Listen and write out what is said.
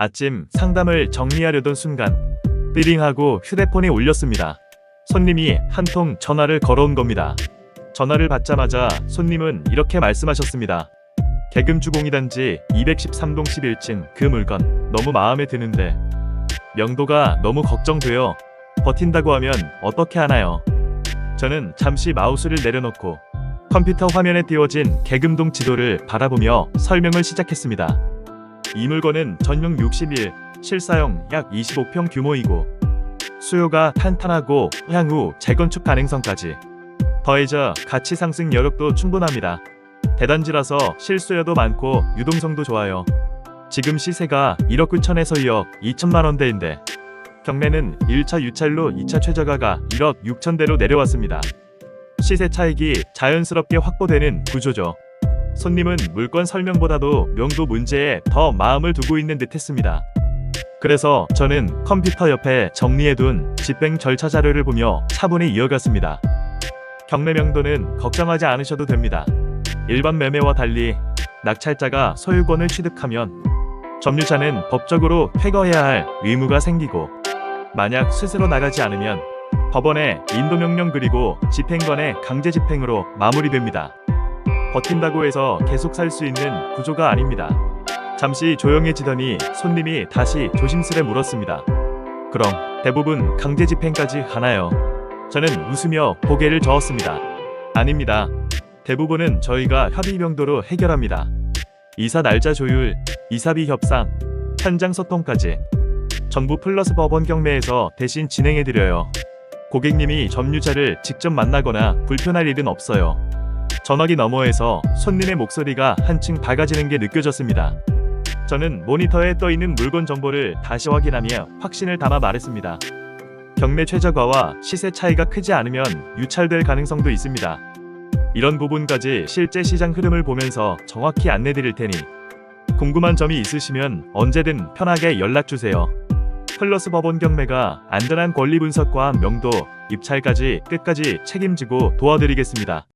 아침 상담을 정리하려던 순간 삐링하고 휴대폰에 울렸습니다. 손님이 한 통 전화를 걸어온 겁니다. 전화를 받자마자 손님은 이렇게 말씀하셨습니다. 개금주공이 단지 213동 11층 그 물건 너무 마음에 드는데 명도가 너무 걱정돼요. 버틴다고 하면 어떻게 하나요? 저는 잠시 마우스를 내려놓고 컴퓨터 화면에 띄워진 개금동 지도를 바라보며 설명을 시작했습니다. 이 물건은 전용 61, 실사용 약 25평 규모이고 수요가 탄탄하고 향후 재건축 가능성까지 더해져 가치 상승 여력도 충분합니다. 대단지라서 실수요도 많고 유동성도 좋아요. 지금 시세가 1억 9천에서 2억 2천만 원대인데 경매는 1차 유찰로 2차 최저가가 1억 6천대로 내려왔습니다. 시세 차익이 자연스럽게 확보되는 구조죠. 손님은 물건 설명보다도 명도 문제에 더 마음을 두고 있는 듯 했습니다. 그래서 저는 컴퓨터 옆에 정리해둔 집행 절차 자료를 보며 차분히 이어갔습니다. 경매 명도는 걱정하지 않으셔도 됩니다. 일반 매매와 달리 낙찰자가 소유권을 취득하면 점유자는 법적으로 퇴거해야 할 의무가 생기고 만약 스스로 나가지 않으면 법원의 인도명령 그리고 집행관의 강제 집행으로 마무리됩니다. 버틴다고 해서 계속 살 수 있는 구조가 아닙니다. 잠시 조용해지더니 손님이 다시 조심스레 물었습니다. 그럼 대부분 강제 집행까지 가나요? 저는 웃으며 고개를 저었습니다. 아닙니다. 대부분은 저희가 협의 명도로 해결합니다. 이사 날짜 조율, 이사비 협상, 현장 소통까지 전부 플러스 법원 경매에서 대신 진행해드려요. 고객님이 점유자를 직접 만나거나 불편할 일은 없어요. 전화기 너머에서 손님의 목소리가 한층 밝아지는 게 느껴졌습니다. 저는 모니터에 떠 있는 물건 정보를 다시 확인하며 확신을 담아 말했습니다. 경매 최저가와 시세 차이가 크지 않으면 유찰될 가능성도 있습니다. 이런 부분까지 실제 시장 흐름을 보면서 정확히 안내 드릴 테니 궁금한 점이 있으시면 언제든 편하게 연락 주세요. 플러스 법원 경매가 안전한 권리 분석과 명도, 입찰까지 끝까지 책임지고 도와드리겠습니다.